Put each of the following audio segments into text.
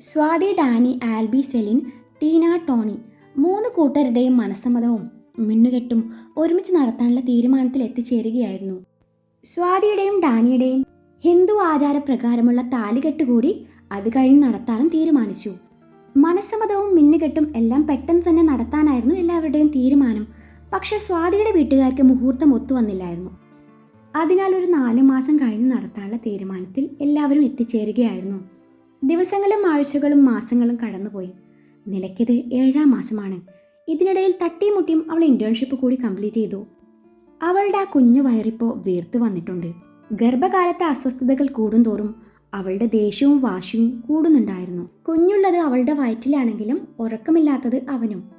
സ്വാതി ഡാനി ആൽബി സെലിൻ ടീന ടോണി മൂന്ന് കൂട്ടരുടെയും മനസ്സമ്മതവും മിന്നുകെട്ടും ഒരുമിച്ച് നടത്താനുള്ള തീരുമാനത്തിൽ എത്തിച്ചേരുകയായിരുന്നു. സ്വാതിയുടെയും ഡാനിയുടെയും ഹിന്ദു ആചാരപ്രകാരമുള്ള താലികെട്ട് കൂടി അത് കഴിഞ്ഞ് നടത്താനും തീരുമാനിച്ചു. മനസ്സമ്മതവും മിന്നുകെട്ടും എല്ലാം പെട്ടെന്ന് തന്നെ നടത്താനായിരുന്നു എല്ലാവരുടെയും തീരുമാനം. പക്ഷേ സ്വാതിയുടെ വീട്ടുകാർക്ക് മുഹൂർത്തം ഒത്തുവന്നില്ലായിരുന്നു അതിനാൽ ഒരു നാല് മാസം കഴിഞ്ഞ് നടത്താനുള്ള തീരുമാനത്തിൽ എല്ലാവരും എത്തിച്ചേരുകയായിരുന്നു. ദിവസങ്ങളും ആഴ്ചകളും മാസങ്ങളും കടന്നുപോയി. നിലയ്ക്കത് ഏഴാം മാസമാണ്. ഇതിനിടയിൽ തട്ടിയും മുട്ടിയും അവൾ ഇന്റേൺഷിപ്പ് കൂടി കംപ്ലീറ്റ് ചെയ്തു. അവളുടെ ആ കുഞ്ഞു വയറിപ്പോ വീർത്തു വന്നിട്ടുണ്ട്. ഗർഭകാലത്തെ അസ്വസ്ഥതകൾ കൂടുന്തോറും അവളുടെ ദേഷ്യവും വാശിയും കൂടുന്നുണ്ടായിരുന്നു. കുഞ്ഞുള്ളത് അവളുടെ വയറ്റിലാണെങ്കിലും ഉറക്കമില്ലാത്തത് അവനും.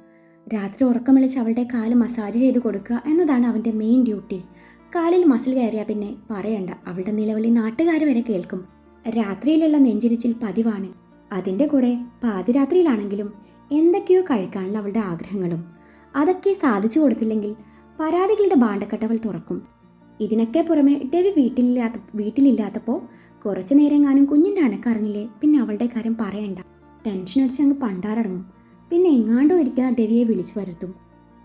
രാത്രി ഉറക്കം ഉറക്കമിളിച്ച് അവളുടെ കാൽ മസാജ് ചെയ്ത് കൊടുക്കുക എന്നതാണ് അവന്റെ മെയിൻ ഡ്യൂട്ടി കാലിൽ മസിൽ കയറിയാൽ പിന്നെ പറയണ്ട. അവളുടെ നിലവിളി നാട്ടുകാർ വരെ കേൾക്കും. രാത്രിയിലുള്ള നെഞ്ചിരിച്ചിൽ പതിവാണ്. അതിന്റെ കൂടെ പാതിരാത്രിയിലാണെങ്കിലും എന്തൊക്കെയോ കഴിക്കാനുള്ള അവളുടെ ആഗ്രഹങ്ങളും. അതൊക്കെ സാധിച്ചു കൊടുത്തില്ലെങ്കിൽ പരാതികളുടെ ഭാണ്ഡക്കട്ടവൾ തുറക്കും. ഇതിനൊക്കെ പുറമെ ഡെവി വീട്ടിലില്ലാത്ത വീട്ടിലില്ലാത്തപ്പോൾ കുറച്ചു നേരെങ്ങാനും കുഞ്ഞിന്റെ അനക്കറിഞ്ഞില്ലേ? പിന്നെ അവളുടെ കാര്യം പറയണ്ട. ടെൻഷൻ അടിച്ച് അങ്ങ് പണ്ടാറടങ്ങും പിന്നെ എങ്ങാണ്ടോ ഇരിക്കുന്ന ഡെവിയെ വിളിച്ചു വരുത്തും.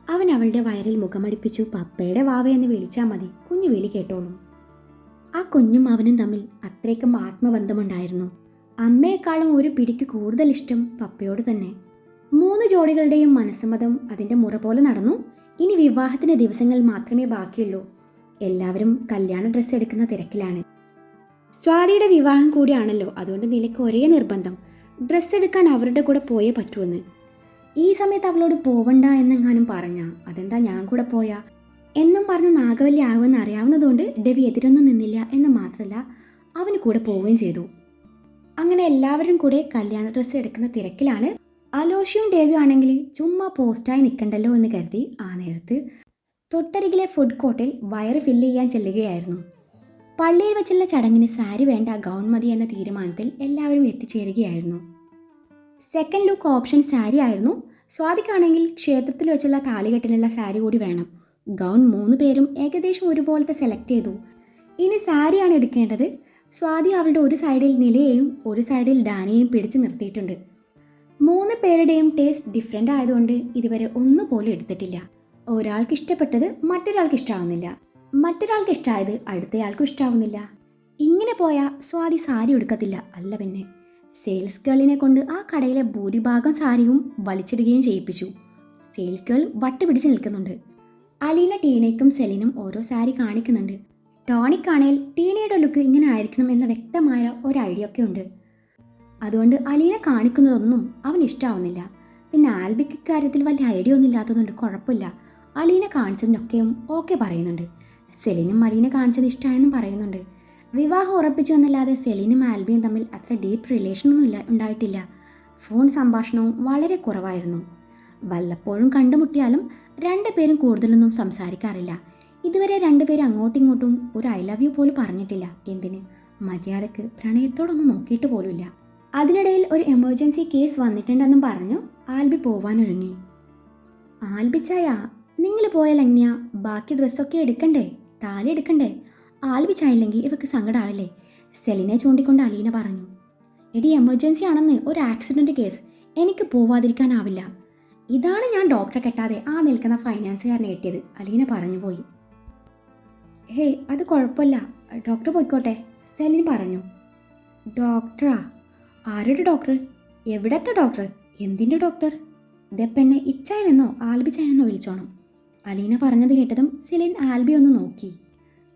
അവൻ അവളുടെ വയറിൽ മുഖമടിപ്പിച്ചു പപ്പയുടെ വാവ എന്ന് വിളിച്ചാൽ മതി. കുഞ്ഞു വിളി കേട്ടോളും. ആ കുഞ്ഞും അവനും തമ്മിൽ അത്രയ്ക്കും ആത്മബന്ധമുണ്ടായിരുന്നു. അമ്മയെക്കാളും ഒരു പിടിക്ക് കൂടുതൽ ഇഷ്ടം പപ്പയോട് തന്നെ. മൂന്ന് ജോഡികളുടെയും മനസ്സമ്മതം അതിന്റെ മുറ പോലെ നടന്നു. ഇനി വിവാഹത്തിന്റെ ദിവസങ്ങൾ മാത്രമേ ബാക്കിയുള്ളൂ. എല്ലാവരും കല്യാണ ഡ്രസ്സ് എടുക്കുന്ന തിരക്കിലാണ്. സ്വാതിയുടെ വിവാഹം കൂടിയാണല്ലോ അതുകൊണ്ട് നിലയ്ക്ക് ഒരേ നിർബന്ധം. ഡ്രസ്സ് എടുക്കാൻ അവരുടെ കൂടെ പോയേ പറ്റുമെന്ന് ഈ സമയത്ത് അവളോട് പോവണ്ട എന്നെങ്ങാനും പറഞ്ഞ? അതെന്താ ഞാൻ കൂടെ പോയാ? എന്നും പറഞ്ഞ് നാഗവല്ലി ആകുമെന്ന് അറിയാവുന്നതുകൊണ്ട് ഡെവി എതിരൊന്നും നിന്നില്ല എന്ന് മാത്രമല്ല അവന് കൂടെ പോവുകയും ചെയ്തു. അങ്ങനെ എല്ലാവരും കൂടെ കല്യാണ ഡ്രസ്സ് എടുക്കുന്ന തിരക്കിലാണ് അലോഷിയും ഡേവിയും ആണെങ്കിൽ ചുമ്മാ പോസ്റ്റായി നിൽക്കണ്ടല്ലോ എന്ന് കരുതി ആ നേരത്ത് തൊട്ടരികിലെ ഫുഡ് കോർട്ടിൽ വയറ് ഫില്ല് ചെയ്യാൻ ചെല്ലുകയായിരുന്നു. പള്ളിയിൽ വെച്ചുള്ള ചടങ്ങിന് സാരി വേണ്ട ഗൗൺ മതി എന്ന തീരുമാനത്തിൽ എല്ലാവരും എത്തിച്ചേരുകയായിരുന്നു. സെക്കൻഡ് ലുക്ക് ഓപ്ഷൻ സാരി ആയിരുന്നു. സ്വാതിക്കാണെങ്കിൽ ക്ഷേത്രത്തിൽ വെച്ചുള്ള താലികെട്ടിനുള്ള സാരി കൂടി വേണം. ഗൗൺ മൂന്ന് പേരും ഏകദേശം ഒരുപോലത്തെ സെലക്ട് ചെയ്തു. ഇനി സാരിയാണ് എടുക്കേണ്ടത്. സ്വാതി അവളുടെ ഒരു സൈഡിൽ നിലയെയും ഒരു സൈഡിൽ ഡാനിയെയും പിടിച്ചു നിർത്തിയിട്ടുണ്ട്. മൂന്ന് പേരുടെയും ടേസ്റ്റ് ഡിഫറെന്റ് ആയതുകൊണ്ട് ഇതുവരെ ഒന്നുപോലും എടുത്തിട്ടില്ല. ഒരാൾക്ക് ഇഷ്ടപ്പെട്ടത് മറ്റൊരാൾക്ക് ഇഷ്ടമാവുന്നില്ല മറ്റൊരാൾക്ക് ഇഷ്ടമായത് അടുത്തയാൾക്കും ഇഷ്ടാവുന്നില്ല. ഇങ്ങനെ പോയാൽ സ്വാതി സാരി എടുക്കത്തില്ല അല്ല പിന്നെ. സെയിൽസ് ഗേളിനെ കൊണ്ട് ആ കടയിലെ ഭൂരിഭാഗം സാരിയും വലിച്ചിടുകയും ചെയ്യിപ്പിച്ചു. സെയിൽസ് ഗേൾ വട്ടുപിടിച്ച് നിൽക്കുന്നുണ്ട്. അലീന ടീനയ്ക്കും സെലിനും ഓരോ സാരി കാണിക്കുന്നുണ്ട്. ടോണിക്കാണേൽ ടീനയുടെ ലുക്ക് ഇങ്ങനെ ആയിരിക്കണം എന്ന വ്യക്തമായ ഒരു ഐഡിയ ഒക്കെ ഉണ്ട്. അതുകൊണ്ട് അലീന കാണിക്കുന്നതൊന്നും അവന് ഇഷ്ടാവുന്നില്ല. പിന്നെ ആൽബിക്ക് കാര്യത്തിൽ വലിയ ഐഡിയ ഒന്നും ഇല്ലാത്തതുകൊണ്ട് കുഴപ്പമില്ല. അലീന കാണിച്ചതിനൊക്കെയും ഓക്കെ പറയുന്നുണ്ട്. സെലിനും അലീന കാണിച്ചത് ഇഷ്ടമായെന്നും പറയുന്നുണ്ട്. വിവാഹം ഉറപ്പിച്ചു എന്നല്ലാതെ സെലിനും ആൽബിയും തമ്മിൽ അത്ര ഡീപ്പ് റിലേഷനൊന്നും ഇല്ല ഉണ്ടായിട്ടില്ല. ഫോൺ സംഭാഷണവും വളരെ കുറവായിരുന്നു. വല്ലപ്പോഴും കണ്ടുമുട്ടിയാലും രണ്ടുപേരും കൂടുതലൊന്നും സംസാരിക്കാറില്ല. ഇതുവരെ രണ്ടുപേരും അങ്ങോട്ടും ഇങ്ങോട്ടും ഒരു ഐ ലവ് യു പോലും പറഞ്ഞിട്ടില്ല. എന്തിന്? മര്യാദയ്ക്ക് പ്രണയത്തോടൊന്നും നോക്കിയിട്ട് പോലുമില്ല. അതിനിടയിൽ ഒരു എമർജൻസി കേസ് വന്നിട്ടുണ്ടെന്നും പറഞ്ഞു ആൽബി പോവാനൊരുങ്ങി. ആൽബിച്ചായ നിങ്ങൾ പോയാൽ എങ്ങനെയാ? ബാക്കി ഡ്രസ്സൊക്കെ എടുക്കണ്ടേ? താലി എടുക്കണ്ടേ? ആൽബിച്ചായില്ലെങ്കിൽ ഇവക്ക് സങ്കടമാവില്ലേ സെലിനെ ചൂണ്ടിക്കൊണ്ട് അലീന പറഞ്ഞു. എടി എമർജൻസി ആണെന്ന് ഒരു ആക്സിഡന്റ് കേസ് എനിക്ക് പോവാതിരിക്കാനാവില്ല. ഇതാണ് ഞാൻ ഡോക്ടറെ കെട്ടാതെ ആ നിൽക്കുന്ന ഫൈനാൻസുകാരനെ കെട്ടിയത്. അലീന പറഞ്ഞു പോയി. ഹേയ് അത് കുഴപ്പമില്ല. ഡോക്ടർ പോയിക്കോട്ടെ. സെലിൻ പറഞ്ഞു. ഡോക്ടറാ ആരുടെ ഡോക്ടർ എവിടത്തെ ഡോക്ടർ എന്തിന്റെ ഡോക്ടർ ഇതേ പെണ്ണെ ഇച്ചായനെന്നോ ആൽബിച്ചായനെന്നോ വിളിച്ചോണം. അലീന പറഞ്ഞത് കേട്ടതും സെലിൻ ആൽബി ഒന്ന് നോക്കി.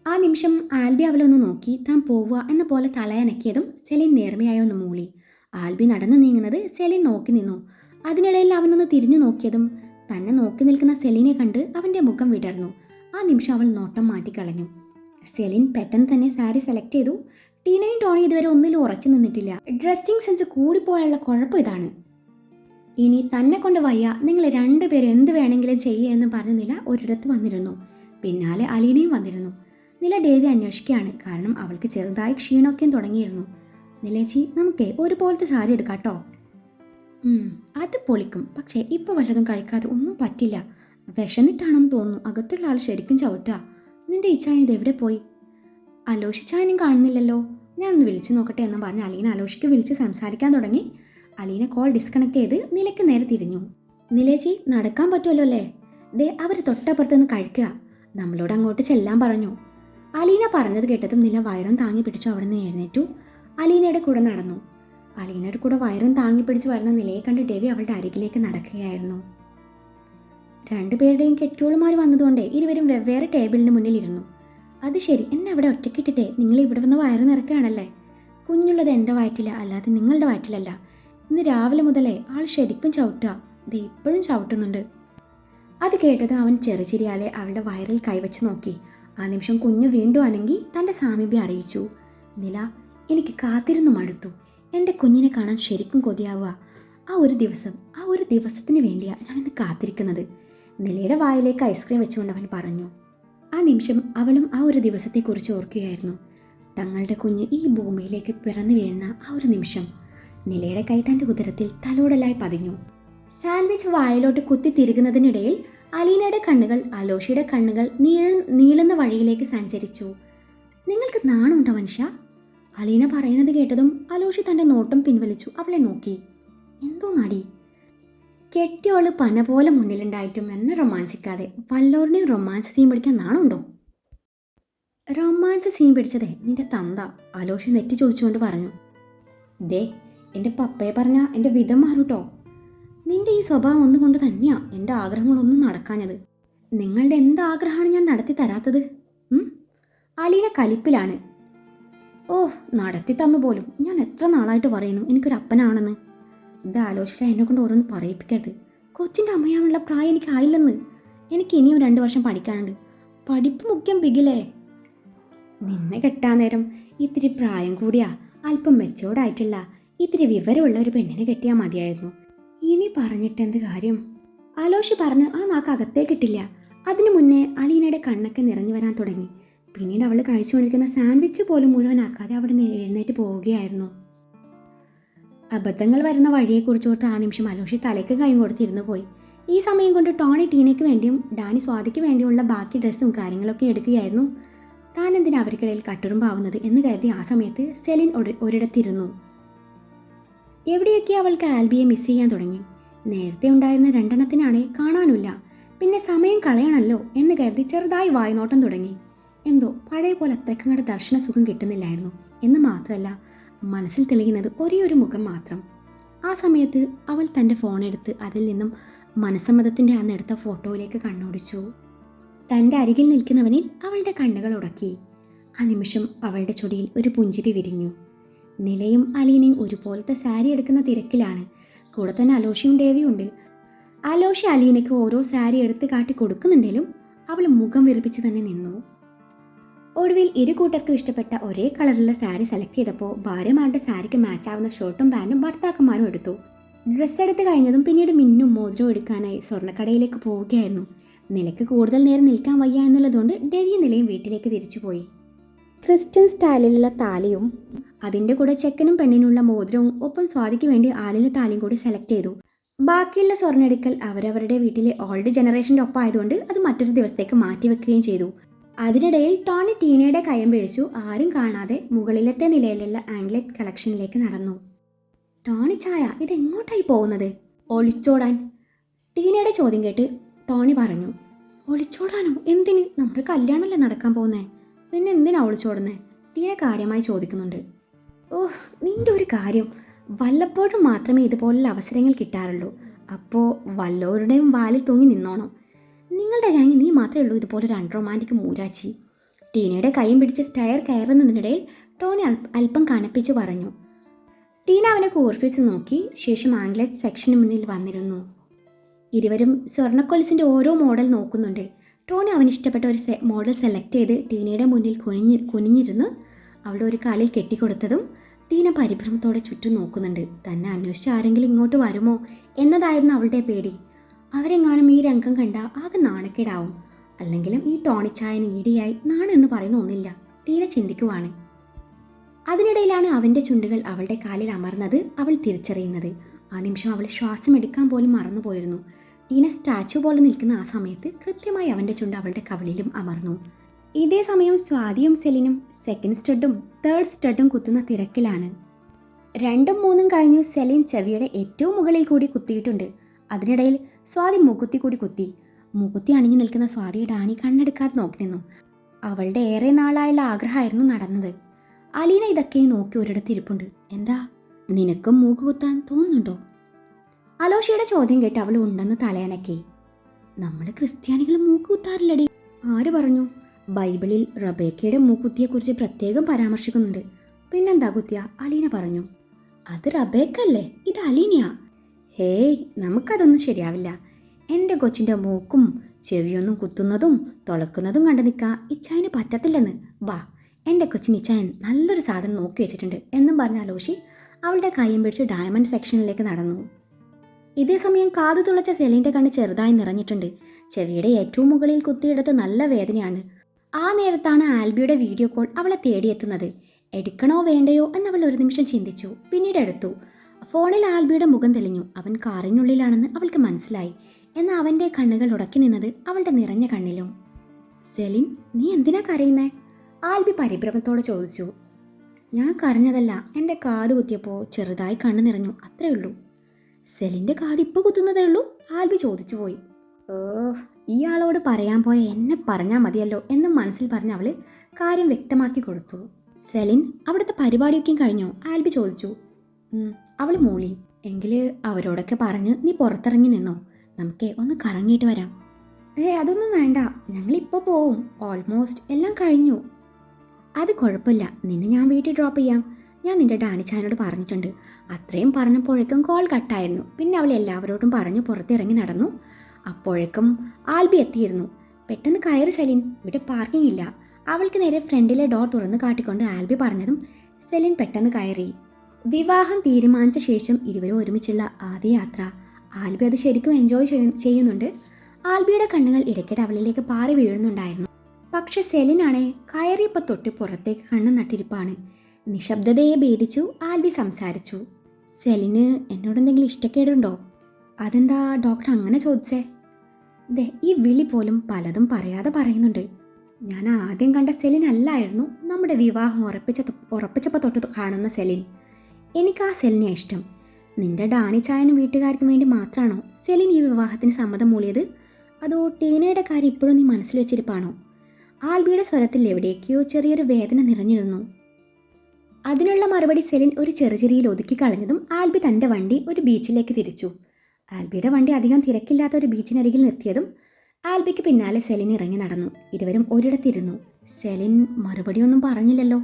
ആ നിമിഷം ആൽബി അവളെ ഒന്ന് നോക്കി. താൻ പോവുക എന്ന പോലെ തലയനക്കിയതും സെലിൻ നേർമയായി ഒന്ന് മൂളി. ആൽബി നടന്നു നീങ്ങുന്നത് സെലിൻ നോക്കി നിന്നു. അതിനിടയിൽ അവനൊന്ന് തിരിഞ്ഞു നോക്കിയതും തന്നെ നോക്കി നിൽക്കുന്ന സെലിനെ കണ്ട് അവന്റെ മുഖം വിടർന്നു. ആ നിമിഷം അവൾ നോട്ടം മാറ്റിക്കളഞ്ഞു. സെലിൻ പെട്ടെന്ന് തന്നെ സാരി സെലക്ട് ചെയ്തു. ടീനയും ടോണി ഇതുവരെ ഒന്നിലും ഉറച്ചു നിന്നിട്ടില്ല. ഡ്രസ്സിംഗ് സെൻസ് കൂടിപ്പോയാലുള്ള കുഴപ്പം ഇതാണ്. ഇനി തന്നെ കൊണ്ട് വയ്യ. നിങ്ങൾ രണ്ടുപേരും എന്ത് വേണമെങ്കിലും ചെയ്യുക എന്ന് പറഞ്ഞ നില ഒരിടത്ത് വന്നിരുന്നു. പിന്നാലെ അലീനയും വന്നിരുന്നു. നില ഡേവി അന്വേഷിക്കുകയാണ്. കാരണം അവൾക്ക് ചെറുതായി ക്ഷീണമൊക്കെയും തുടങ്ങിയിരുന്നു. നിലേച്ചി നമുക്കേ ഒരുപോലത്തെ സാരി എടുക്കാട്ടോ? അത് പൊളിക്കും. പക്ഷേ ഇപ്പോൾ വല്ലതും കഴിക്കാതെ ഒന്നും പറ്റില്ല. വിഷമിട്ടാണെന്ന് തോന്നുന്നു. അകത്തുള്ള ആൾ ശരിക്കും ചവിട്ടുക നിന്റെ ഇച്ഛായൻ ഇത് എവിടെ പോയി? അലോഷിച്ചായനും കാണുന്നില്ലല്ലോ. ഞാനൊന്ന് വിളിച്ചു നോക്കട്ടെ എന്ന് പറഞ്ഞ് അലീന അലോഷിക്ക് വിളിച്ച് സംസാരിക്കാൻ തുടങ്ങി. അലീന കോൾ ഡിസ്കണക്ട് ചെയ്ത് നിലയ്ക്ക് നേരെ തിരിഞ്ഞു. നിലേച്ചി നടക്കാൻ പറ്റുമല്ലോ അല്ലേ? ദേ അവർ തൊട്ടപ്പുറത്ത് നിന്ന് കഴിക്കുക. നമ്മളോട് അങ്ങോട്ട് ചെല്ലാൻ പറഞ്ഞു. അലീന പറഞ്ഞത് കേട്ടതും നില വയറും താങ്ങി പിടിച്ചു അവിടെ നിന്ന് എഴുന്നേറ്റു. അലീനയുടെ കൂടെ നടന്നു. അലീനയുടെ കൂടെ വയറും താങ്ങി പിടിച്ച് വരുന്ന നിലയെ കണ്ട് ഡെവി അവളുടെ അരികിലേക്ക് നടക്കുകയായിരുന്നു. രണ്ടുപേരുടെയും കെട്ടിയോളുമാർ വന്നതുകൊണ്ട് ഇരുവരും വെവ്വേറെ ടേബിളിന് മുന്നിലിരുന്നു. അത് ശരി എന്നെ അവിടെ ഒറ്റയ്ക്കിട്ടിട്ടേ? നിങ്ങൾ ഇവിടെ വന്ന് വയറ് നിറക്കുകയാണല്ലേ കുഞ്ഞുള്ളത് എന്റെ വയറ്റില അല്ലാതെ നിങ്ങളുടെ വയറ്റിലല്ല. ഇന്ന് രാവിലെ മുതലേ ആൾ ശരിക്കും ചവിട്ടുക. ഇത് ഇപ്പോഴും ചവിട്ടുന്നുണ്ട്. അത് കേട്ടത് അവൻ ചെറുചിരിയാലെ അവളുടെ വയറിൽ കൈവച്ച് നോക്കി. ആ നിമിഷം കുഞ്ഞു വീണ്ടും അനങ്ങി തന്റെ സാമീപ്യം അറിയിച്ചു. നില എനിക്ക് കാത്തിരുന്നു മടുത്തു. എന്റെ കുഞ്ഞിനെ കാണാൻ ശരിക്കും കൊതിയാവുക. ആ ഒരു ദിവസം ആ ഒരു ദിവസത്തിന് വേണ്ടിയാണ് ഞാനിന്ന് കാത്തിരിക്കുന്നത്. നിലയുടെ വായിലേക്ക് ഐസ്ക്രീം വെച്ചുകൊണ്ട് അവൻ പറഞ്ഞു. ആ നിമിഷം അവളും ആ ഒരു ദിവസത്തെക്കുറിച്ച് ഓർക്കുകയായിരുന്നു. തങ്ങളുടെ കുഞ്ഞ് ഈ ഭൂമിയിലേക്ക് പിറന്നു വീഴുന്ന ആ ഒരു നിമിഷം നിലയുടെ കൈ തന്റെ ഉദരത്തിൽ തലോടലായി പതിഞ്ഞു. സാൻഡ്വിച്ച് വായിലോട്ട് കുത്തി തിരുകുന്നതിനിടയിൽ അലീനയുടെ കണ്ണുകൾ അലോഷിയുടെ കണ്ണുകൾ നീള നീളുന്ന വഴിയിലേക്ക് സഞ്ചരിച്ചു. നിങ്ങൾക്ക് നാണുണ്ടോ മനുഷ്യ? അലീന പറയുന്നത് കേട്ടതും അലോഷി തന്റെ നോട്ടം പിൻവലിച്ചു. അവളെ നോക്കി. എന്തോ നടി. കെട്ടിയോൾ പന പോലെ മുന്നിലുണ്ടായിട്ടും എന്നെ റൊമാൻസിക്കാതെ വല്ലോരുടെയും റൊമാൻസ് സീൻ പിടിക്കാൻ നാണുണ്ടോ റൊമാൻസ് സീൻ പിടിച്ചതേ നിന്റെ തന്ത അലോഷി നെറ്റി ചോദിച്ചുകൊണ്ട് പറഞ്ഞു. ദേ എന്റെ പപ്പയെ പറഞ്ഞ എന്റെ വിധം മാറൂട്ടോ. നിന്റെ ഈ സ്വഭാവം ഒന്നുകൊണ്ട് തന്നെയാ എന്റെ ആഗ്രഹങ്ങളൊന്നും നടക്കാഞ്ഞത്. നിങ്ങളുടെ എന്ത് ആഗ്രഹമാണ് ഞാൻ നടത്തി തരാത്തത്? അലീന കലിപ്പിലാണ്. ഓ നടത്തി തന്നു പോലും. ഞാൻ എത്ര നാളായിട്ട് പറയുന്നു എനിക്കൊരു അപ്പനാണെന്ന് ഇത് ആലോചിച്ചാൽ എന്നെ കൊണ്ട് ഓരോന്ന് പറയിപ്പിക്കരുത്. കൊച്ചിന്റെ അമ്മയാണുള്ള പ്രായം എനിക്കായില്ലെന്ന്. എനിക്ക് ഇനിയും രണ്ട് വർഷം പഠിക്കാനുണ്ട്. പഠിപ്പ് മുഖ്യം ബിഗിലേ നിന്നെ കെട്ടാൻ നേരം ഇത്തിരി പ്രായം കൂടിയാ അല്പം മെച്ചോർഡായിട്ടില്ല ഇത്തിരി വിവരമുള്ള ഒരു പെണ്ണിനെ കെട്ടിയാൽ മതിയായിരുന്നു. ഇനി പറഞ്ഞിട്ട് എന്ത് കാര്യം? അലോഷി പറഞ്ഞ് ആ നാക്ക് അകത്തേക്കിട്ടില്ല അതിനു മുന്നേ അലീനയുടെ കണ്ണൊക്കെ നിറഞ്ഞു വരാൻ തുടങ്ങി. പിന്നീട് അവൾ കഴിച്ചുകൊണ്ടിരിക്കുന്ന സാൻഡ്വിച്ച് പോലും മുഴുവനാക്കാതെ അവിടെ നിന്ന് എഴുന്നേറ്റ് പോവുകയായിരുന്നു. അബദ്ധങ്ങൾ വരുന്ന വഴിയെക്കുറിച്ച് ഓർത്ത് ആ നിമിഷം അലോഷി തലയ്ക്ക് കൈ കൊടുത്തിരുന്നു പോയി. ഈ സമയം കൊണ്ട് ടോണി ടീനയ്ക്ക് വേണ്ടിയും ഡാനി സ്വാതിക്ക് വേണ്ടിയുള്ള ബാക്കി ഡ്രസ്സും കാര്യങ്ങളൊക്കെ എടുക്കുകയായിരുന്നു. താൻ എന്തിനാ അവർക്കിടയിൽ കട്ടുറുമ്പാവുന്നത് എന്ന് കരുതി ആ സമയത്ത് സെലിൻ ഒരിടത്തിരുന്നു. എവിടെയൊക്കെ അവൾക്ക് ആൽബിയെ മിസ് ചെയ്യാൻ തുടങ്ങി? നേരത്തെ ഉണ്ടായിരുന്ന രണ്ടെണ്ണത്തിനാണെ കാണാനില്ല. പിന്നെ സമയം കളയണല്ലോ എന്ന് കരുതി ചെറുതായി വായ്നോട്ടം തുടങ്ങി. എന്തോ പഴയ പോലെ അത്രക്കങ്ങടെ ദർശന സുഖം കിട്ടുന്നില്ലായിരുന്നു. എന്ന് മാത്രമല്ല മനസ്സിൽ തെളിയുന്നത് ഒരേ ഒരു മുഖം മാത്രം. ആ സമയത്ത് അവൾ തന്റെ ഫോൺ എടുത്ത് അതിൽ നിന്നും മനസ്സമ്മതത്തിന്റെ അന്നെടുത്ത ഫോട്ടോയിലേക്ക് കണ്ണോടിച്ചു. തന്റെ അരികിൽ നിൽക്കുന്നവനിൽ അവളുടെ കണ്ണുകൾ ഉടക്കി ആ നിമിഷം അവളുടെ ചൊടിയിൽ ഒരു പുഞ്ചിരി വിരിഞ്ഞു. നിലയും അലീനയും ഒരുപോലത്തെ സാരി എടുക്കുന്ന തിരക്കിലാണ്. കൂടെ തന്നെ അലോഷിയും ദേവിയും ഉണ്ട്. അലോഷി അലീനയ്ക്ക് ഓരോ സാരി എടുത്ത് കാട്ടി കൊടുക്കുന്നുണ്ടെങ്കിലും അവൾ മുഖം വിറപ്പിച്ച് തന്നെ നിന്നു. ഒടുവിൽ ഇരു കൂട്ടർക്കും ഇഷ്ടപ്പെട്ട ഒരേ കളറിലുള്ള സാരി സെലക്ട് ചെയ്തപ്പോൾ ഭാര്യമാരുടെ സാരിക്ക് മാച്ചാവുന്ന ഷർട്ടും പാന്റും ഭർത്താക്കന്മാരും എടുത്തു. ഡ്രസ്സ് എടുത്ത് കഴിഞ്ഞതും പിന്നീട് മിന്നും മോതിരവും എടുക്കാനായി സ്വർണക്കടയിലേക്ക് പോവുകയായിരുന്നു. നിലയ്ക്ക് കൂടുതൽ നേരം നിൽക്കാൻ വയ്യ എന്നുള്ളതുകൊണ്ട് ഡെവിയ നിലയും വീട്ടിലേക്ക് തിരിച്ചുപോയി ക്രിസ്ത്യൻ സ്റ്റൈലിലുള്ള താലിയും അതിന്റെ കൂടെ ചെക്കനും പെണ്ണിനുള്ള മോതിരവും ഒപ്പം സ്വാതിക്ക് വേണ്ടി ആലിലെ താലിയും കൂടി സെലക്ട് ചെയ്തു. ബാക്കിയുള്ള സ്വർണെടുക്കൽ അവരവരുടെ വീട്ടിലെ ഓൾഡ് ജനറേഷന്റെ ഒപ്പം ആയതുകൊണ്ട് അത് മറ്റൊരു ദിവസത്തേക്ക് മാറ്റിവെക്കുകയും ചെയ്തു. അതിനിടയിൽ ടോണി ടീനയുടെ കയം പിഴിച്ചു ആരും കാണാതെ മുകളിലത്തെ നിലയിലുള്ള ആംഗ്ലറ്റ് കളക്ഷനിലേക്ക് നടന്നു. ടോണി ചായ ഇതെങ്ങോട്ടായി പോകുന്നത്? ഒളിച്ചോടാൻ. ടീനയുടെ ചോദ്യം കേട്ട് ടോണി പറഞ്ഞു ഒളിച്ചോടാനോ? എന്തിന്? നമ്മുടെ കല്യാണമല്ലേ നടക്കാൻ പോകുന്നേ? പിന്നെ എന്തിനാ ഒളിച്ചോടുന്നേ? ടീന കാര്യമായി ചോദിക്കുന്നുണ്ട്. ഓഹ് നിന്റെ ഒരു കാര്യം. വല്ലപ്പോഴും മാത്രമേ ഇതുപോലുള്ള അവസരങ്ങൾ കിട്ടാറുള്ളൂ. അപ്പോൾ വല്ലവരുടെയും വാലിൽ തൂങ്ങി നിന്നോണം. നിങ്ങളുടെ ഗാങ് നീ മാത്രമേ ഉള്ളൂ ഇതുപോലൊരു അൺറൊമാന്റിക് മൂരാച്ചി. ടീനയുടെ കൈയും പിടിച്ച് സ്റ്റയർ കയറുന്നതിനിടയിൽ ടോണി അല്പം കനപ്പിച്ച് പറഞ്ഞു. ടീന അവനെ കൂർപ്പിച്ച് നോക്കി ശേഷം ആംഗ്ലറ്റ് സെക്ഷന് മുന്നിൽ വന്നിരുന്നു. ഇരുവരും സ്വർണക്കൊലിസിന്റെ ഓരോ മോഡൽ നോക്കുന്നുണ്ട്. ടോണി അവന് ഇഷ്ടപ്പെട്ട ഒരു മോഡൽ സെലക്ട് ചെയ്ത് ടീനയുടെ മുന്നിൽ കുനിഞ്ഞ് കുനിഞ്ഞിരുന്ന് അവളുടെ ഒരു കാലിൽ കെട്ടിക്കൊടുത്തതും ടീന പരിഭ്രമത്തോടെ ചുറ്റും നോക്കുന്നുണ്ട്. തന്നെ അന്വേഷിച്ച് ആരെങ്കിലും ഇങ്ങോട്ട് വരുമോ എന്നതായിരുന്നു അവളുടെ പേടി. അവരെങ്ങാനും ഈ രംഗം കണ്ട ആകെ നാണക്കേടാവും. അല്ലെങ്കിലും ഈ ടോണിച്ചായന് ഈടിയായി നാണെന്ന് പറയുന്ന ഒന്നില്ല. തീരെ ചിന്തിക്കുവാണ്. അതിനിടയിലാണ് അവന്റെ ചുണ്ടുകൾ അവളുടെ കാലിൽ അമർന്നത് അവൾ തിരിച്ചറിയുന്നത്. ആ നിമിഷം അവൾ ശ്വാസം എടുക്കാൻ പോലും മറന്നുപോയിരുന്നു. ടീന സ്റ്റാച്ചു പോലെ നിൽക്കുന്ന ആ സമയത്ത് കൃത്യമായി അവന്റെ ചുണ്ട് അവളുടെ കവളിലും അമർന്നു. ഇതേ സമയം സ്വാതിയും സെലിനും സെക്കൻഡ് സ്റ്റഡും തേർഡ് സ്റ്റഡും കുത്തുന്ന തിരക്കിലാണ്. രണ്ടും മൂന്നും കഴിഞ്ഞു സെലിൻ ചെവിയുടെ ഏറ്റവും മുകളിൽ കൂടി കുത്തിയിട്ടുണ്ട്. അതിനിടയിൽ സ്വാതി മൂക്കുത്തി കൂടി കുത്തി. മൂക്കുത്തി അണിഞ്ഞു നിൽക്കുന്ന സ്വാതിയെ ഡാനി കണ്ണെടുക്കാതെ നോക്കി നിന്നു. അവളുടെ ഏറെ നാളായുള്ള ആഗ്രഹമായിരുന്നു നടന്നത്. അലീന ഇതൊക്കെ നോക്കി ഒരിടത്ത് ഇരിപ്പുണ്ട്. എന്താ? നിനക്കും മൂക്ക് കുത്താൻ തോന്നുന്നുണ്ടോ? അലോഷയുടെ ചോദ്യം കേട്ട് അവൾ ഉണ്ടെന്ന് തലയനക്കി. നമ്മൾ ക്രിസ്ത്യാനികൾ മൂക്ക് കുത്താറില്ലടി. ആര് പറഞ്ഞു? ബൈബിളിൽ റബേക്കയുടെ മൂക്കുത്തിയെക്കുറിച്ച് പ്രത്യേകം പരാമർശിക്കുന്നുണ്ട്. പിന്നെന്താ കുത്തിയ? അലീന പറഞ്ഞു. അത് റബേക്കല്ലേ? ഇത് അലീനയാ. ഹേയ് നമുക്കതൊന്നും ശരിയാവില്ല. എന്റെ കൊച്ചിന്റെ മൂക്കും ചെവിയൊന്നും കുത്തുന്നതും തുളക്കുന്നതും കണ്ടു നിൽക്കാൻ ഇച്ചായന് പറ്റത്തില്ലെന്ന്. വാ എന്റെ കൊച്ചിന് ഇച്ചായൻ നല്ലൊരു സാധനം നോക്കി വെച്ചിട്ടുണ്ട് എന്നും പറഞ്ഞ അലോഷി അവളുടെ കൈയും പിടിച്ച് ഡയമണ്ട് സെക്ഷനിലേക്ക് നടന്നു. ഇതേ സമയം കാതു തുളച്ച സെലിന്റെ കണ്ണ് ചെറുതായി നിറഞ്ഞിട്ടുണ്ട്. ചെവിയുടെ ഏറ്റവും മുകളിൽ കുത്തിയെടുത്ത് നല്ല വേദനയാണ്. ആ നേരത്താണ് ആൽബിയുടെ വീഡിയോ കോൾ അവളെ തേടിയെത്തുന്നത്. എടുക്കണോ വേണ്ടയോ എന്നവൾ ഒരു നിമിഷം ചിന്തിച്ചു. പിന്നീട് എടുത്തു. ഫോണിൽ ആൽബിയുടെ മുഖം തെളിഞ്ഞു. അവൻ കാറിനുള്ളിലാണെന്ന് അവൾക്ക് മനസ്സിലായി. എന്നാൽ അവന്റെ കണ്ണുകൾ ഉടക്കി നിന്നത് അവളുടെ നിറഞ്ഞ കണ്ണിലും. സെലിൻ നീ എന്തിനാ കരയുന്നേ? ആൽബി പരിഭ്രമത്തോടെ ചോദിച്ചു. ഞാൻ കരഞ്ഞതല്ല എന്റെ കാത് കുത്തിയപ്പോൾ ചെറുതായി കണ്ണു നിറഞ്ഞു. അത്രേ ഉള്ളൂ. സെലിന്റെ കാത് ഇപ്പോൾ കുത്തുന്നതേ ഉള്ളൂ? ആൽബി ചോദിച്ചു പോയി. ഓ ഇയാളോട് പറയാൻ പോയ എന്നെ പറഞ്ഞാൽ മതിയല്ലോ എന്ന് മനസ്സിൽ പറഞ്ഞ് അവൾ കാര്യം വ്യക്തമാക്കി കൊടുത്തു. സെലിൻ അവിടുത്തെ പരിപാടിയൊക്കെയും കഴിഞ്ഞോ. ആൽബി ചോദിച്ചു. അവൾ മൂളി. എങ്കിൽ അവരോടൊക്കെ പറഞ്ഞ് നീ പുറത്തിറങ്ങി നിന്നോ. നമുക്കേ ഒന്ന് കറങ്ങിയിട്ട് വരാം. ഏ അതൊന്നും വേണ്ട. ഞങ്ങളിപ്പോൾ പോവും. ഓൾമോസ്റ്റ് എല്ലാം കഴിഞ്ഞു. അത് കുഴപ്പമില്ല. നിന്നെ ഞാൻ വീട്ടിൽ ഡ്രോപ്പ് ചെയ്യാം. ഞാൻ നിന്റെ ഡാനിച്ചാനോട് പറഞ്ഞിട്ടുണ്ട്. അത്രയും പറഞ്ഞപ്പോഴേക്കും കോൾ കട്ടായിരുന്നു പിന്നെ അവൾ എല്ലാവരോടും പറഞ്ഞു പുറത്തിറങ്ങി നടന്നു. അപ്പോഴേക്കും ആൽബി എത്തിയിരുന്നു. പെട്ടെന്ന് കയറി സെലിൻ. ഇവിടെ പാർക്കിംഗ് ഇല്ല. അവൾക്ക് നേരെ ഫ്രണ്ടിലെ ഡോർ തുറന്ന് കാട്ടിക്കൊണ്ട് ആൽബി പറഞ്ഞതും സെലിൻ പെട്ടെന്ന് കയറി. വിവാഹം തീരുമാനിച്ച ശേഷം ഇരുവരും ഒരുമിച്ചുള്ള ആദ്യ യാത്ര. ആൽബി അത് ശരിക്കും എൻജോയ് ചെയ്യുന്നുണ്ട്. ആൽബിയുടെ കണ്ണുകൾ ഇടയ്ക്കിടെ അവളിലേക്ക് പാറി വീഴുന്നുണ്ടായിരുന്നു. പക്ഷെ സെലിനാണെ കയറിയപ്പോൾ തൊട്ട് പുറത്തേക്ക് കണ്ണു നട്ടിരിപ്പാണ്. നിശബ്ദതയെ ഭേദിച്ചു ആൽബി സംസാരിച്ചു. സെലിന് എന്നോടെന്തെങ്കിലും ഇഷ്ടക്കേടുണ്ടോ? അതെന്താ ഡോക്ടർ അങ്ങനെ ചോദിച്ചേ? ദേ ഈ വിളി പോലും പലതും പറയാതെ പറയുന്നുണ്ട്. ഞാൻ ആദ്യം കണ്ട സെലിൻ അല്ലായിരുന്നു നമ്മുടെ വിവാഹം ഉറപ്പിച്ച ഉറപ്പിച്ചപ്പോൾ തൊട്ട് കാണുന്ന സെലിൻ. എനിക്ക് ആ സെലിനെ ഇഷ്ടം. നിന്റെ ഡാനി ചായനും വീട്ടുകാർക്കും വേണ്ടി മാത്രമാണോ സെലിൻ ഈ വിവാഹത്തിന് സമ്മതം മൂളിയത്? അതോ ടീനയുടെ കാര്യം ഇപ്പോഴും നീ മനസ്സിൽ വെച്ചിരിപ്പാണോ? ആൽബിയുടെ സ്വരത്തിൽ എവിടേക്കോ ചെറിയൊരു വേദന നിറഞ്ഞിരുന്നു. അതിനുള്ള മറുപടി സെലിൻ ഒരു ചെറുചെറിയിൽ ഒതുക്കി കളഞ്ഞതും ആൽബി തന്റെ വണ്ടി ഒരു ബീച്ചിലേക്ക് തിരിച്ചു. ആൽബിയുടെ വണ്ടി അധികം തിരക്കില്ലാത്ത ഒരു ബീച്ചിനരികിൽ നിർത്തിയതും ആൽബിക്ക് പിന്നാലെ സെലിൻ ഇറങ്ങി നടന്നു. ഇരുവരും ഒരിടത്തിരുന്നു. സെലിൻ മറുപടിയൊന്നും പറഞ്ഞില്ലല്ലോ.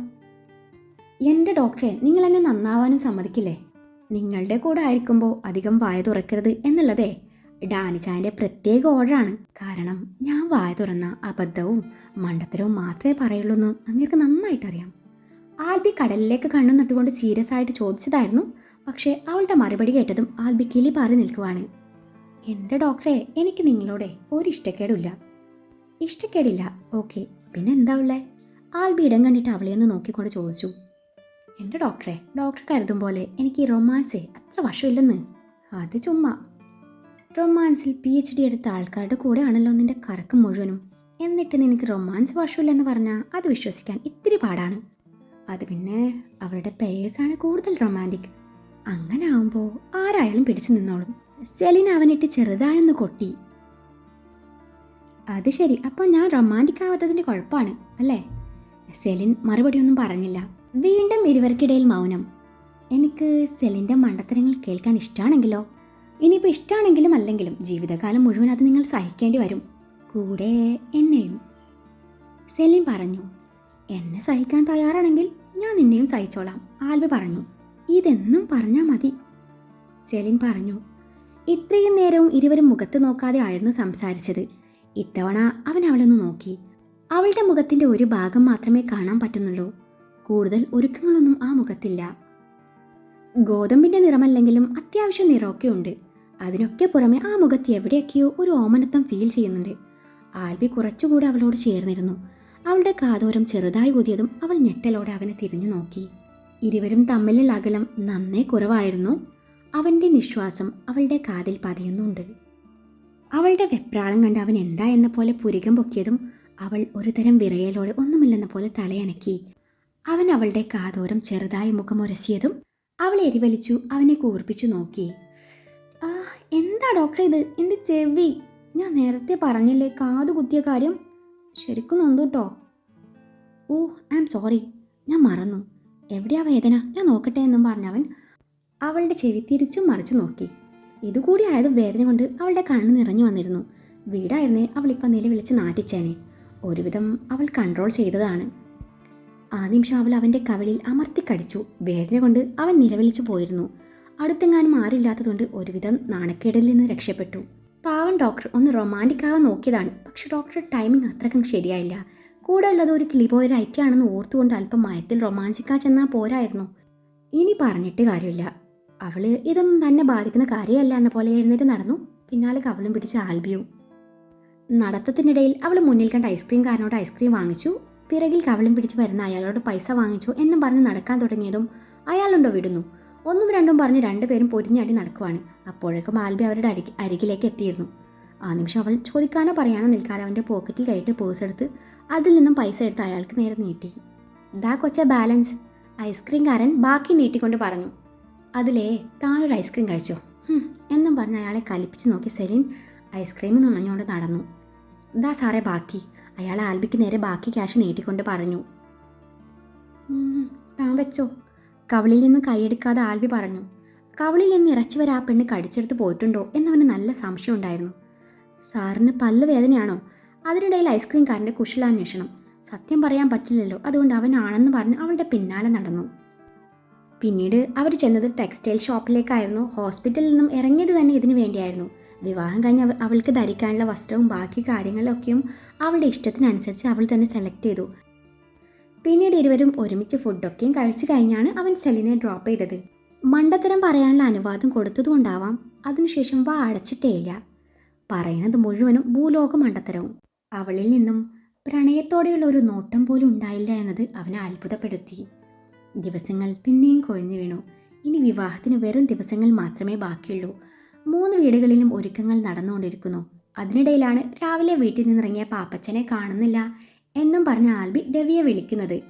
എന്റെ ഡോക്ടറെ നിങ്ങൾ എന്നെ നന്നാവാനും സമ്മതിക്കില്ലേ? നിങ്ങളുടെ കൂടെ ആയിരിക്കുമ്പോൾ അധികം വായ തുറക്കരുത് എന്നുള്ളതേ. ഡാനിച്ചായന്റെ പ്രത്യേക ഓർഡറാണ്. കാരണം ഞാൻ വായ തുറന്ന അബദ്ധവും മണ്ടത്തരവും മാത്രമേ പറയുള്ളൂ എന്ന് അങ്ങേർക്ക് നന്നായിട്ടറിയാം. ആൽബി കടലിലേക്ക് കണ്ണു നട്ടുകൊണ്ട് സീരിയസ് ആയിട്ട് ചോദിച്ചതായിരുന്നു. പക്ഷേ അവളുടെ മറുപടി കേട്ടതും ആൽബി കിളി പാറി നിൽക്കുവാണ്. എന്റെ ഡോക്ടറെ എനിക്ക് നിങ്ങളോടെ ഒരു ഇഷ്ടക്കേടില്ല ഇഷ്ടക്കേടില്ല? ഓക്കെ. പിന്നെ എന്താ ഉള്ളേ? ആൽബി ഇടം കണ്ടിട്ട് അവളെ ഒന്ന് നോക്കിക്കൊണ്ട് ചോദിച്ചു. എന്റെ ഡോക്ടറെ ഡോക്ടർ കരുതും പോലെ എനിക്ക് ഈ റൊമാൻസേ അത്ര വശമില്ലെന്ന്. അത് ചുമ്മാ. റൊമാൻസിൽ പി എച്ച് ഡി എടുത്ത ആൾക്കാരുടെ കൂടെയാണല്ലോ നിന്റെ കറക്കം മുഴുവനും. എന്നിട്ട് നിനക്ക് റൊമാൻസ് വശമില്ലെന്ന് പറഞ്ഞാൽ അത് വിശ്വസിക്കാൻ ഇത്തിരി പാടാണ്. അത് പിന്നെ അവരുടെ പേഴ്സാണ് കൂടുതൽ റൊമാന്റിക് അങ്ങനെ ആവുമ്പോൾ ആരായാലും പിടിച്ചു നിന്നോളും. സെലിൻ അവനിട്ട് ചെറുതായൊന്ന് കൊട്ടി. അത് ശരി അപ്പോൾ ഞാൻ റൊമാന്റിക് ആവാത്തതിന്റെ കുഴപ്പമാണ് അല്ലേ? സെലിൻ മറുപടിയൊന്നും പറഞ്ഞില്ല. വീണ്ടും ഇരുവർക്കിടയിൽ മൗനം. എനിക്ക് സെലിന്റെ മണ്ടത്തരങ്ങൾ കേൾക്കാൻ ഇഷ്ടമാണെങ്കിലോ ഇനിയിപ്പോൾ ഇഷ്ടമാണെങ്കിലും അല്ലെങ്കിലും ജീവിതകാലം മുഴുവൻ അത് നിങ്ങൾ സഹിക്കേണ്ടി വരും. കൂടെ എന്നെയും. സെലിൻ പറഞ്ഞു എന്നെ സഹിക്കാൻ തയ്യാറാണെങ്കിൽ ഞാൻ നിന്നെയും സഹിച്ചോളാം ആൽവി പറഞ്ഞു. ഇതെന്നും പറഞ്ഞാൽ മതി. സെലിൻ പറഞ്ഞു ഇത്രയും നേരവും ഇരുവരും മുഖത്ത് നോക്കാതെ ആയിരുന്നു സംസാരിച്ചത്. ഇത്തവണ അവൻ അവളൊന്ന് നോക്കി. അവളുടെ മുഖത്തിന്റെ ഒരു ഭാഗം മാത്രമേ കാണാൻ പറ്റുന്നുള്ളൂ. കൂടുതൽ ഒരുക്കങ്ങളൊന്നും ആ മുഖത്തില്ല. ഗോതമ്പിന്റെ നിറമല്ലെങ്കിലും അത്യാവശ്യം നിറമൊക്കെ ഉണ്ട്. അതിനൊക്കെ പുറമെ ആ മുഖത്ത് എവിടെയൊക്കെയോ ഒരു ഓമനത്വം ഫീൽ ചെയ്യുന്നുണ്ട്. ആൽബി കുറച്ചുകൂടി അവളോട് ചേർന്നിരുന്നു. അവളുടെ കാതോരം ചെറുതായി ഊതിയതും അവൾ ഞെട്ടലോടെ അവനെ തിരിഞ്ഞു നോക്കി. ഇരുവരും തമ്മിലുള്ള അകലം നന്നേ കുറവായിരുന്നു. അവന്റെ നിശ്വാസം അവളുടെ കാതിൽ പതിയുന്നുണ്ട്. അവളുടെ വെപ്രാളം കണ്ട് അവൻ എന്താ എന്ന പോലെ പുരികം പൊക്കിയതും അവൾ ഒരുതരം വിറയലോടെ ഒന്നുമില്ലെന്ന പോലെ തലയനക്കി. അവൻ അവളുടെ കാതോരം ചെറുതായി മുഖമുരസിയതും അവളെ എരിവലിച്ചു അവനെ കൂർപ്പിച്ചു നോക്കി. ആ എന്താ ഡോക്ടർ ഇത്? എന്റെ ചെവി. ഞാൻ നേരത്തെ പറഞ്ഞില്ലേ കാത് കുത്തിയ കാര്യം? ശരിക്കും നൊന്തുട്ടോ ഓ ഐ ആം സോറി. ഞാൻ മറന്നു. എവിടെയാ വേദന? ഞാൻ നോക്കട്ടെ എന്നും പറഞ്ഞവൻ അവളുടെ ചെവി തിരിച്ചും മറിച്ചു നോക്കി. ഇതുകൂടി ആയത് വേദന കൊണ്ട് അവളുടെ കണ്ണ് നിറഞ്ഞു വന്നിരുന്നു. വീടായിരുന്നേ അവളിപ്പോൾ നിലവിളിച്ച് നാറ്റിച്ചേനെ. ഒരുവിധം അവൾ കൺട്രോൾ ചെയ്തതാണ്. ആ നിമിഷം അവൾ അവന്റെ കവിളിൽ അമർത്തിക്കടിച്ചു വേദന കൊണ്ട് അവൻ നിലവിളിച്ചു പോയിരുന്നു. അടുത്തെങ്ങാനും ആരില്ലാത്തതുകൊണ്ട് ഒരുവിധം നാണക്കേടിൽ നിന്ന് രക്ഷപ്പെട്ടു. പാവൻ ഡോക്ടർ ഒന്ന് റൊമാന്റിക് ആവാൻ നോക്കിയതാണ്. പക്ഷെ ഡോക്ടർ ടൈമിംഗ് അത്രക്കും ശരിയായില്ല. കൂടെ ഉള്ളത് ഒരു ക്ലിബോയ് റൈറ്റ് ആണെന്ന് ഓർത്തുകൊണ്ട് അല്പം മയത്തിൽ റൊമാൻസിക്കാ ചെന്നാൽ പോരായിരുന്നു. ഇനി പറഞ്ഞിട്ട് കാര്യമില്ല. അവൾ ഇതൊന്നും തന്നെ ബാധിക്കുന്ന കാര്യമല്ല എന്ന പോലെ എഴുന്നേറ്റ് നടന്നു. പിന്നാലെ കവളും പിടിച്ച് ആൽബിയും. നടത്തത്തിനിടയിൽ അവൾ മുന്നിൽ കണ്ട ഐസ്ക്രീംകാരനോട് ഐസ്ക്രീം വാങ്ങിച്ചു. പിറകിൽ കവളം പിടിച്ച് വരുന്ന അയാളോട് പൈസ വാങ്ങിച്ചു എന്നും പറഞ്ഞ് നടക്കാൻ തുടങ്ങിയതും അയാളുണ്ടോ വിടുന്നു? ഒന്നും രണ്ടും പറഞ്ഞ് രണ്ടുപേരും പൊരിഞ്ഞാടി നടക്കുവാണ്. അപ്പോഴേക്കും ആൽബി അവരുടെ അരി അരികിലേക്ക് എത്തിയിരുന്നു. ആ നിമിഷം അവൾ ചോദിക്കാനോ പറയാനോ നിൽക്കാതെ അവന്റെ പോക്കറ്റിൽ കയറ്റി പേഴ്സ് എടുത്ത് അതിൽ നിന്നും പൈസ എടുത്ത് അയാൾക്ക് നേരെ നീട്ടി. ദാ കൊച്ച ബാലൻസ് ഐസ്ക്രീംകാരൻ ബാക്കി നീട്ടിക്കൊണ്ട് പറഞ്ഞു. അതിലേ താനൊരു ഐസ്ക്രീം കഴിച്ചോ? എന്നും പറഞ്ഞ് അയാളെ കലിപ്പിച്ച് നോക്കി സെലിൻ ഐസ്ക്രീം നുണഞ്ഞുകൊണ്ട് നടന്നു. ദാ സാറേ ബാക്കി. അയാൾ ആൽബിക്ക് നേരെ ബാക്കി ക്യാഷ് നീട്ടിക്കൊണ്ട് പറഞ്ഞു. "ഉം, താൻ വെച്ചോ. കവളിൽ നിന്ന് കൈയെടുക്കാതെ ആൽബി പറഞ്ഞു. കവളിൽ നിന്ന് ഇറച്ചി വരെ ആ പെണ്ണ് കടിച്ചെടുത്ത് പോയിട്ടുണ്ടോ? എന്നവന് നല്ല സംശയം ഉണ്ടായിരുന്നു. സാറിന് പല്ല് വേദനയാണോ? അതിനിടയിൽ ഐസ്ക്രീംകാരന്റെ കുശലാന്വേഷണം സത്യം പറയാൻ പറ്റില്ലല്ലോ. അതുകൊണ്ട് അവനാണെന്ന് പറഞ്ഞ് അവളുടെ പിന്നാലെ നടന്നു. പിന്നീട് അവർ ചെന്നത് ടെക്സ്റ്റൈൽ ഷോപ്പിലേക്കായിരുന്നു. ഹോസ്പിറ്റലിൽ നിന്നും ഇറങ്ങിയത് തന്നെ ഇതിനു വേണ്ടിയായിരുന്നു. വിവാഹം കഴിഞ്ഞ് അവ- അവൾക്ക് ധരിക്കാനുള്ള വസ്ത്രവും ബാക്കി കാര്യങ്ങളിലൊക്കെയും അവളുടെ ഇഷ്ടത്തിനനുസരിച്ച് അവൾ തന്നെ സെലക്ട് ചെയ്തു. പിന്നീട് ഇരുവരും ഒരുമിച്ച് ഫുഡൊക്കെയും കഴിച്ചു കഴിഞ്ഞാണ് അവൻ സെലിനെ ഡ്രോപ്പ് ചെയ്തത്. മണ്ടത്തരം പറയാനുള്ള അനുവാദം കൊടുത്തതുകൊണ്ടാവാം അതിനുശേഷം വാ അടച്ചിട്ടേയില്ല പറയുന്നത് മുഴുവനും ഭൂലോക മണ്ടത്തരവും. അവളിൽ നിന്നും പ്രണയത്തോടെയുള്ള ഒരു നോട്ടം പോലും ഉണ്ടായില്ല എന്നത് അവനെ അത്ഭുതപ്പെടുത്തി. ദിവസങ്ങൾ പിന്നെയും കൊഴിഞ്ഞു വീണു. ഇനി വിവാഹത്തിന് വെറും ദിവസങ്ങൾ മാത്രമേ ബാക്കിയുള്ളൂ. മൂന്ന് വീടുകളിലും ഒരുക്കങ്ങൾ നടന്നുകൊണ്ടിരിക്കുന്നു. അതിനിടയിലാണ് രാവിലെ വീട്ടിൽ നിന്നിറങ്ങിയ പാപ്പച്ചനെ കാണുന്നില്ല എന്നും പറഞ്ഞ ആൽബി ഡെവിയെ വിളിക്കുന്നത്.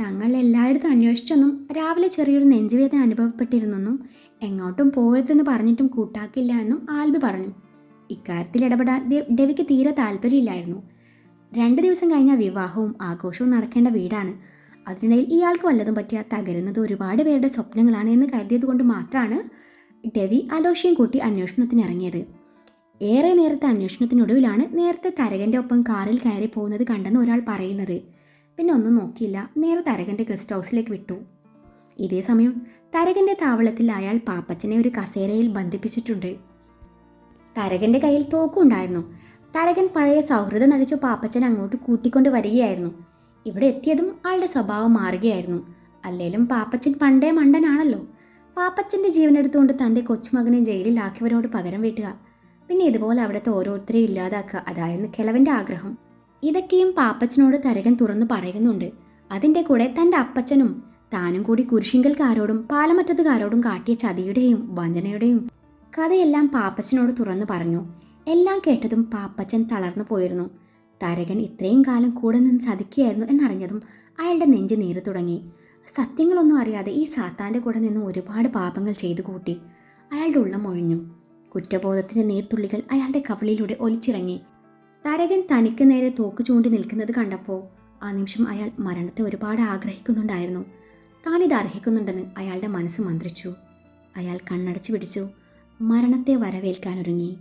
തങ്ങൾ എല്ലായിടത്തും അന്വേഷിച്ചെന്നും രാവിലെ ചെറിയൊരു നെഞ്ചുവേദന അനുഭവപ്പെട്ടിരുന്നെന്നും എങ്ങോട്ടും പോകരുതെന്ന് പറഞ്ഞിട്ടും കൂട്ടാക്കില്ല എന്നും ആൽബി പറഞ്ഞു. ഇക്കാര്യത്തിൽ ഇടപെടാൻ ഡെവിക്ക് തീരെ താല്പര്യമില്ലായിരുന്നു. രണ്ട് ദിവസം കഴിഞ്ഞ വിവാഹവും ആഘോഷവും നടക്കേണ്ട വീടാണ്. അതിനിടയിൽ ഇയാൾക്ക് വല്ലതും പറ്റിയാൽ തകരുന്നത് ഒരുപാട് പേരുടെ സ്വപ്നങ്ങളാണ് എന്ന് കരുതിയത് കൊണ്ട് മാത്രമാണ് ഡെവി അലോഷ്യം കൂട്ടി അന്വേഷണത്തിന് ഇറങ്ങിയത്. ഏറെ നേരത്തെ അന്വേഷണത്തിനൊടുവിലാണ് നേരത്തെ തരകന്റെ ഒപ്പം കാറിൽ കയറി പോകുന്നത് കണ്ടെന്ന് ഒരാൾ പറയുന്നത്. പിന്നെ ഒന്നും നോക്കിയില്ല. നേരെ തരകന്റെ ഗസ്റ്റ് ഹൗസിലേക്ക് വിട്ടു. ഇതേ സമയം തരകന്റെ താവളത്തിൽ അയാൾ പാപ്പച്ചനെ ഒരു കസേരയിൽ ബന്ധിപ്പിച്ചിട്ടുണ്ട്. തരകന്റെ കയ്യിൽ തോക്കുണ്ടായിരുന്നു തരകൻ പഴയ സൗഹൃദം നടിച്ച പാപ്പച്ചൻ അങ്ങോട്ട് കൂട്ടിക്കൊണ്ട് വരികയായിരുന്നു. ഇവിടെ എത്തിയതും ആളുടെ സ്വഭാവം മാറുകയായിരുന്നു. അല്ലേലും പാപ്പച്ചൻ പണ്ടേ മണ്ടനാണല്ലോ. പാപ്പച്ചന്റെ ജീവനെടുത്തുകൊണ്ട് തന്റെ കൊച്ചുമകനെ ജയിലിലാക്കിയവരോട് പകരം വീട്ടുക. പിന്നെ ഇതുപോലെ അവിടുത്തെ ഓരോരുത്തരെ ഇല്ലാതാക്കുക അതായിരുന്നു കിളവന്റെ ആഗ്രഹം. ഇതൊക്കെയും പാപ്പച്ചനോട് തരകൻ തുറന്നു പറയുന്നുണ്ട്. അതിന്റെ കൂടെ തന്റെ അപ്പച്ചനും താനും കൂടി കുരിശിങ്കൽക്കാരോടും പാലമറ്റത്തുകാരോടും കാട്ടിയ ചതിയുടെയും വഞ്ചനയുടെയും കഥയെല്ലാം പാപ്പച്ചനോട് തുറന്നു പറഞ്ഞു. എല്ലാം കേട്ടതും പാപ്പച്ചൻ തളർന്നു പോയിരുന്നു. തരകൻ ഇത്രയും കാലം കൂടെ നിന്ന് ചതിക്കുകയായിരുന്നു എന്നറിഞ്ഞതും അയാളുടെ നെഞ്ച് നീറി തുടങ്ങി സത്യങ്ങളൊന്നും അറിയാതെ ഈ സാത്താന്റെ കൂടെ നിന്ന് ഒരുപാട് പാപങ്ങൾ ചെയ്തു കൂട്ടി. അയാളുടെ ഉള്ളം ഒഴിഞ്ഞു. കുറ്റബോധത്തിന്റെ നീർത്തുള്ളികൾ അയാളുടെ കവിളിലൂടെ ഒലിച്ചിറങ്ങി. തരകൻ തനിക്ക് നേരെ തോക്ക് ചൂണ്ടി നിൽക്കുന്നത് കണ്ടപ്പോൾ ആ നിമിഷം അയാൾ മരണത്തെ ഒരുപാട് ആഗ്രഹിക്കുന്നുണ്ടായിരുന്നു. താനിത് അർഹിക്കുന്നുണ്ടെന്ന് അയാളുടെ മനസ്സ് മന്ത്രിച്ചു. അയാൾ കണ്ണടച്ചു പിടിച്ചു. മരണത്തെ വരവേൽക്കാനൊരുങ്ങി.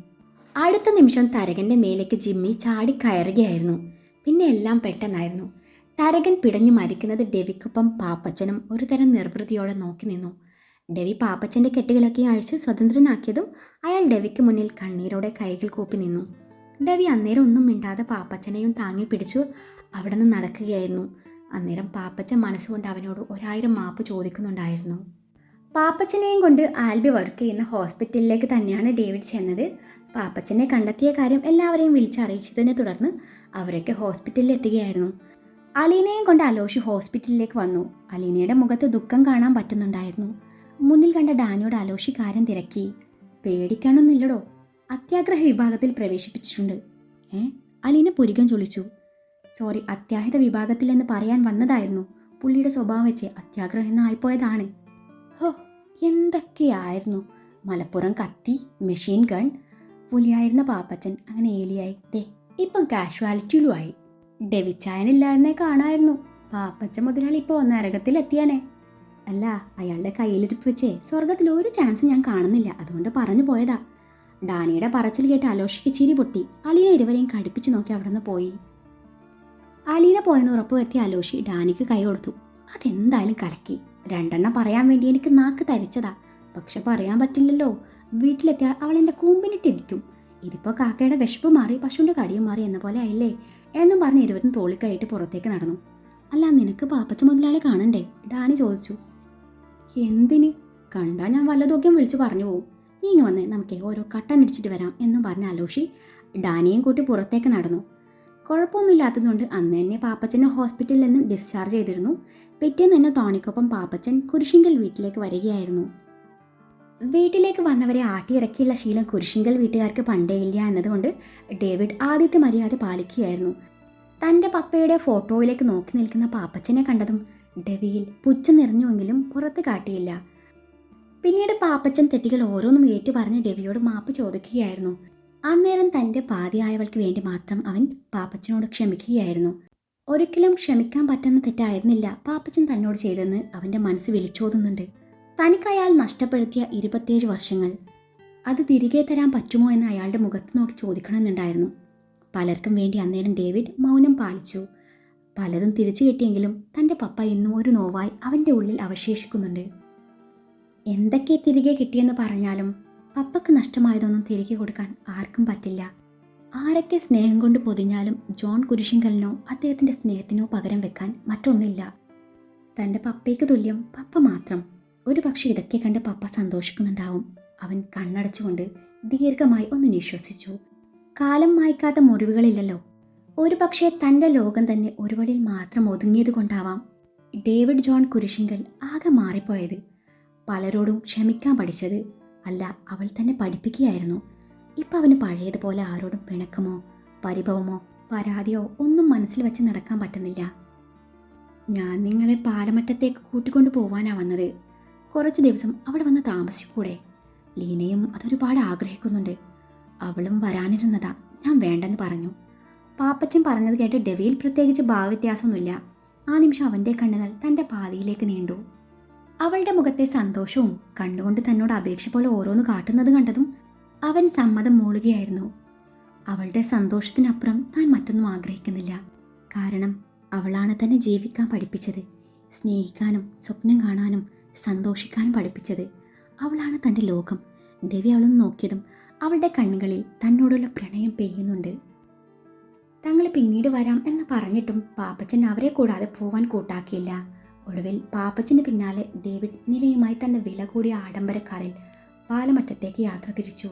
അടുത്ത നിമിഷം തരകന്റെ മേലേക്ക് ജിമ്മി ചാടി കയറുകയായിരുന്നു. പിന്നെ എല്ലാം പെട്ടെന്നായിരുന്നു. തരകൻ പിടഞ്ഞു മരിക്കുന്നത് ഡെവിക്കൊപ്പം പാപ്പച്ചനും ഒരു തരം നിർവൃതിയോടെ നോക്കി നിന്നു. ഡെവി പാപ്പച്ചന്റെ കെട്ടുകളൊക്കെ അഴിച്ച് സ്വതന്ത്രനാക്കിയതും അയാൾ ഡെവിക്ക് മുന്നിൽ കണ്ണീരോടെ കൈകൾ കൂപ്പി നിന്നു. ഡെവി അന്നേരം ഒന്നും മിണ്ടാതെ പാപ്പച്ചനെയും താങ്ങി പിടിച്ചു അവിടെ നിന്ന് നടക്കുകയായിരുന്നു. അന്നേരം പാപ്പച്ചൻ മനസ്സുകൊണ്ട് അവനോട് ഒരായിരം മാപ്പ് ചോദിക്കുന്നുണ്ടായിരുന്നു. പാപ്പച്ചനെയും കൊണ്ട് ആൽബി വർക്ക് ചെയ്യുന്ന ഹോസ്പിറ്റലിലേക്ക് തന്നെയാണ് ഡേവിഡ് ചെന്നത്. പാപ്പച്ചനെ കണ്ടെത്തിയ കാര്യം എല്ലാവരെയും വിളിച്ചറിയിച്ചതിനെ തുടർന്ന് അവരൊക്കെ ഹോസ്പിറ്റലിൽ എത്തുകയായിരുന്നു. അലീനയും കൊണ്ട് അലോഷി ഹോസ്പിറ്റലിലേക്ക് വന്നു. അലീനയുടെ മുഖത്ത് ദുഃഖം കാണാൻ പറ്റുന്നുണ്ടായിരുന്നു. മുന്നിൽ കണ്ട ഡാനിയോട് അലോഷി കാര്യം തിരക്കി. പേടിക്കാനൊന്നുമില്ലടോ. അത്യാഗ്രഹ വിഭാഗത്തിൽ പ്രവേശിപ്പിച്ചിട്ടുണ്ട്. ഏ? അലീന പുരികം ചൊളിച്ചു സോറി അത്യാഹിത വിഭാഗത്തിൽ എന്ന് പറയാൻ വന്നതായിരുന്നു. പുള്ളിയുടെ സ്വഭാവം വെച്ച് അത്യാഗ്രഹം എന്നായിപ്പോയതാണ് ഹോ എന്തൊക്കെയായിരുന്നു? മലപ്പുറം കത്തി മെഷീൻ ഗൺ പുലിയായിരുന്ന പാപ്പച്ചൻ അങ്ങനെ ഏലിയായി. ദേ ഇപ്പം കാഷ്വാലിറ്റിയിലുമായി ഡെവിച്ചായനില്ലായിരുന്നേ കാണായിരുന്നു. പാപ്പച്ച മുതലാളി ഇപ്പോൾ നരകത്തിലെത്തിയാനേ. അല്ല അയാളുടെ കയ്യിലിരിപ്പ് വെച്ചേ സ്വർഗത്തിൽ ഒരു ചാൻസും ഞാൻ കാണുന്നില്ല. അതുകൊണ്ട് പറഞ്ഞു പോയതാ. ഡാനിയുടെ പറച്ചിൽ കേട്ട് അലോഷിക്ക് ചിരി പൊട്ടി. അലീന ഇരുവരെയും കടുപ്പിച്ച് നോക്കി അവിടെ നിന്ന് പോയി. അലീന പോയെന്ന് ഉറപ്പ് വരുത്തി അലോഷി ഡാനിക്ക് കൈ കൊടുത്തു. അതെന്തായാലും കലക്കി. രണ്ടെണ്ണം പറയാൻ വേണ്ടി എനിക്ക് നാക്ക് തരിച്ചതാ. പക്ഷെ പറയാൻ പറ്റില്ലല്ലോ. വീട്ടിലെത്തിയാൽ അവൾ എന്റെ കൂമ്പിനിട്ടിരിക്കും ഇതിപ്പോൾ കാക്കയുടെ വിശപ്പ് മാറി പശുവിന്റെ കടിയും മാറി എന്ന പോലെ ആയില്ലേ? എന്നും പറഞ്ഞ് ഇരുവരും തോളിക്കൈയിട്ട് പുറത്തേക്ക് നടന്നു. അല്ല നിനക്ക് പാപ്പച്ച മുതലാളി കാണണ്ടേ? ഡാനി ചോദിച്ചു. എന്തിന്? കണ്ടാ ഞാൻ വല്ലതൊക്കെ വിളിച്ച് പറഞ്ഞു പോകും നീ ഇങ്ങ് വന്നേ നമുക്ക് ഓരോ കട്ടൻ അടിച്ചിട്ട് വരാം എന്നും പറഞ്ഞ അലോഷി ഡാനിയും കൂട്ടി പുറത്തേക്ക് നടന്നു. കുഴപ്പമൊന്നുമില്ലാത്തതുകൊണ്ട് അന്ന് തന്നെ പാപ്പച്ചനെ ഹോസ്പിറ്റലിൽ നിന്നും ഡിസ്ചാർജ് ചെയ്തിരുന്നു. പിറ്റേന്ന് തന്നെ ടോണിക്കൊപ്പം പാപ്പച്ചൻ കുരിശിങ്കൽ വീട്ടിലേക്ക് വരികയായിരുന്നു. വീട്ടിലേക്ക് വന്നവരെ ആട്ടിയിറക്കിയുള്ള ശീലം കുരിശിങ്കൽ വീട്ടുകാർക്ക് പണ്ടേ ഇല്ല എന്നതുകൊണ്ട് ഡേവിഡ് ആദ്യത്തെ മര്യാദ പാലിക്കുകയായിരുന്നു. തന്റെ പപ്പയുടെ ഫോട്ടോയിലേക്ക് നോക്കി നിൽക്കുന്ന പാപ്പച്ചനെ കണ്ടതും ഡെവിയിൽ പുച്ഛം നിറഞ്ഞുവെങ്കിലും പുറത്ത് കാട്ടിയില്ല. പിന്നീട് പാപ്പച്ചൻ തെറ്റുകൾ ഓരോന്നും ഏറ്റു പറഞ്ഞ് ഡെവിയോട് മാപ്പ് ചോദിക്കുകയായിരുന്നു. അന്നേരം തന്റെ പാതിയായവൾക്ക് വേണ്ടി മാത്രം അവൻ പാപ്പച്ചനോട് ക്ഷമിക്കുകയായിരുന്നു. ഒരിക്കലും ക്ഷമിക്കാൻ പറ്റുന്ന തെറ്റായിരുന്നില്ല പാപ്പച്ചൻ തന്നോട് ചെയ്തെന്ന് അവന്റെ മനസ്സ് വിളിച്ചോതുന്നുണ്ട്. തനിക്ക് അയാൾ നഷ്ടപ്പെടുത്തിയ ഇരുപത്തിയേഴ് വർഷങ്ങൾ. അത് തിരികെ തരാൻ പറ്റുമോ എന്ന് അയാളുടെ മുഖത്ത് നോക്കി ചോദിക്കണമെന്നുണ്ടായിരുന്നു. പലർക്കും വേണ്ടി അന്നേരം ഡേവിഡ് മൗനം പാലിച്ചു. പലതും തിരിച്ചു കിട്ടിയെങ്കിലും തന്റെ പപ്പ ഇന്നും ഒരു നോവായി അവന്റെ ഉള്ളിൽ അവശേഷിക്കുന്നുണ്ട്. എന്തൊക്കെ തിരികെ കിട്ടിയെന്ന് പറഞ്ഞാലും പപ്പക്ക് നഷ്ടമായതൊന്നും തിരികെ കൊടുക്കാൻ ആർക്കും പറ്റില്ല. ആരൊക്കെ സ്നേഹം കൊണ്ട് പൊതിഞ്ഞാലും ജോൺ കുരിശിങ്കലിനോ അദ്ദേഹത്തിന്റെ സ്നേഹത്തിനോ പകരം വെക്കാൻ മറ്റൊന്നില്ല. തന്റെ പപ്പയ്ക്ക് തുല്യം പപ്പ മാത്രം. ഒരു പക്ഷേ ഇതൊക്കെ കണ്ട് പപ്പ സന്തോഷിക്കുന്നുണ്ടാവും. അവൻ കണ്ണടച്ചുകൊണ്ട് ദീർഘമായി ഒന്ന് നിശ്വസിച്ചു. കാലം മായ്ക്കാത്ത മുറിവുകളില്ലല്ലോ. ഒരു പക്ഷേ തന്റെ ലോകം തന്നെ ഒരു വഴിയിൽ മാത്രം ഒതുങ്ങിയത് കൊണ്ടാവാം. ഡേവിഡ് ജോൺ കുരിശിങ്കൽ ആകെ മാറിപ്പോയത്. പലരോടും ക്ഷമിക്കാൻ പഠിച്ചത്. അല്ല അവൾ തന്നെ പഠിപ്പിക്കുകയായിരുന്നു. ഇപ്പം അവന് പഴയതുപോലെ ആരോടും പിണക്കമോ പരിഭവമോ പരാതിയോ ഒന്നും മനസ്സിൽ വെച്ച് നടക്കാൻ പറ്റുന്നില്ല. ഞാൻ നിങ്ങളെ പാലമറ്റത്തേക്ക് കൂട്ടിക്കൊണ്ടു പോവാനാ വന്നത്. കുറച്ച് ദിവസം അവിടെ വന്ന് താമസിക്കൂടെ? ലീനയും അതൊരുപാട് ആഗ്രഹിക്കുന്നുണ്ട്. അവളും വരാനിരുന്നതാ ഞാൻ വേണ്ടെന്ന് പറഞ്ഞു. പാപ്പച്ചൻ പറഞ്ഞത് കേട്ട് ഡെവിയിൽ പ്രത്യേകിച്ച് ഭാവവ്യത്യാസമൊന്നുമില്ല. ആ നിമിഷം അവന്റെ കണ്ണുകൾ തന്റെ പാതിയിലേക്ക് നീണ്ടു. അവളുടെ മുഖത്തെ സന്തോഷവും കണ്ടുകൊണ്ട് തന്നോട് അപേക്ഷ പോലെ ഓരോന്ന് കാട്ടുന്നത് കണ്ടതും അവൻ സമ്മതം മൂളുകയായിരുന്നു. അവളുടെ സന്തോഷത്തിനപ്പുറം താൻ മറ്റൊന്നും ആഗ്രഹിക്കുന്നില്ല. കാരണം അവളാണ് തന്നെ ജീവിക്കാൻ പഠിപ്പിച്ചത്. സ്നേഹിക്കാനും സ്വപ്നം കാണാനും സന്തോഷിക്കാനും പഠിപ്പിച്ചത്. അവളാണ് തന്റെ ലോകം. രവി അവളൊന്ന് നോക്കിയതും അവളുടെ കണ്ണുകളിൽ തന്നോടുള്ള പ്രണയം പെയ്യുന്നുണ്ട്. തങ്ങൾ പിന്നീട് വരാം എന്ന് പറഞ്ഞിട്ടും പാപ്പച്ചൻ അവരെ കൂടാതെ പോവാൻ കൂട്ടാക്കിയില്ല. ഒടുവിൽ പാപ്പച്ചന് പിന്നാലെ ഡേവിഡ് നിലയുമായി തന്റെ വില കൂടിയ ആഡംബര കാറിൽ പാലമറ്റത്തേക്ക് യാത്ര തിരിച്ചു.